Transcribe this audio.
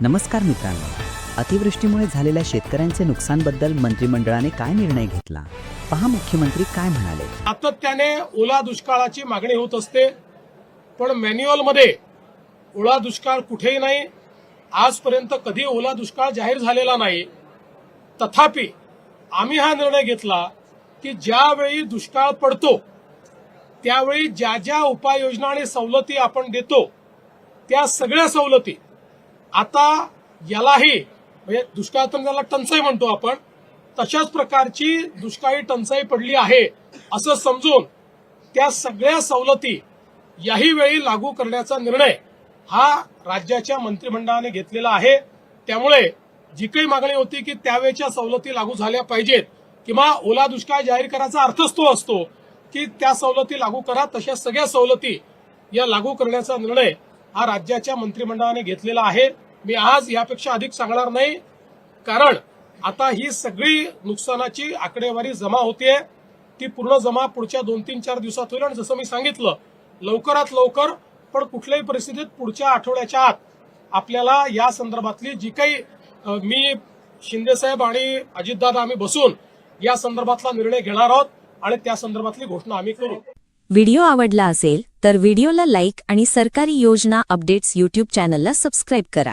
नमस्कार मित्रांनो. अतिवृष्टीमुळे झालेल्या शेतकऱ्यांचे नुकसानबद्दल मंत्रिमंडळाने काय निर्णय घेतला? पहा मुख्यमंत्री काय म्हणाले. सातत्याने ओला दुष्काळाची मागणी होत असते पण मॅन्युअलमध्ये ओला दुष्काळ कुठेही नाही. आजपर्यंत कधी ओला दुष्काळ जाहीर झालेला नाही. तथापि आम्ही हा निर्णय घेतला की ज्यावेळी दुष्काळ पडतो त्यावेळी ज्या ज्या उपाययोजना आणि सवलती आपण देतो त्या सगळ्या सवलती आता यालाही म्हणजे दुष्काळ त्याला टंचाई म्हणतो आपण तशाच प्रकारची दुष्काळी टंचाई पडली आहे असं समजून त्या सगळ्या सवलती याही वेळी लागू करण्याचा निर्णय हा राज्याच्या मंत्रिमंडळाने घेतलेला आहे. त्यामुळे जी काही मागणी होती की त्यावेळेच्या सवलती लागू झाल्या पाहिजेत किंवा ओला दुष्काळ जाहीर करायचा अर्थच तो असतो की त्या सवलती लागू करा तशा सगळ्या सवलती या लागू करण्याचा निर्णय हा राज्याच्या मंत्रिमंडळाने घेतलेला आहे. मी आज यापेक्षा अधिक सांगणार नाही. कारण आता ही सगळी नुकसानाची आकडेवारी जमा होतीये. ती पूर्ण जमा पुढच्या दोन तीन चार दिवसात होईल. आणि जसं मी सांगितलं लवकरात लवकर पण कुठल्याही परिस्थितीत पुढच्या आठवड्याच्या आत आपल्याला या संदर्भातली जी काही मी शिंदेसाहेब आणि अजितदादा आम्ही बसून या संदर्भातला निर्णय घेणार आहोत. आणि त्या संदर्भातली घोषणा आम्ही करू. व्हिडिओ आवडला असेल तर व्हिडिओला लाईक आणि सरकारी योजना अपडेट्स यूट्यूब चॅनलला सबस्क्राईब करा.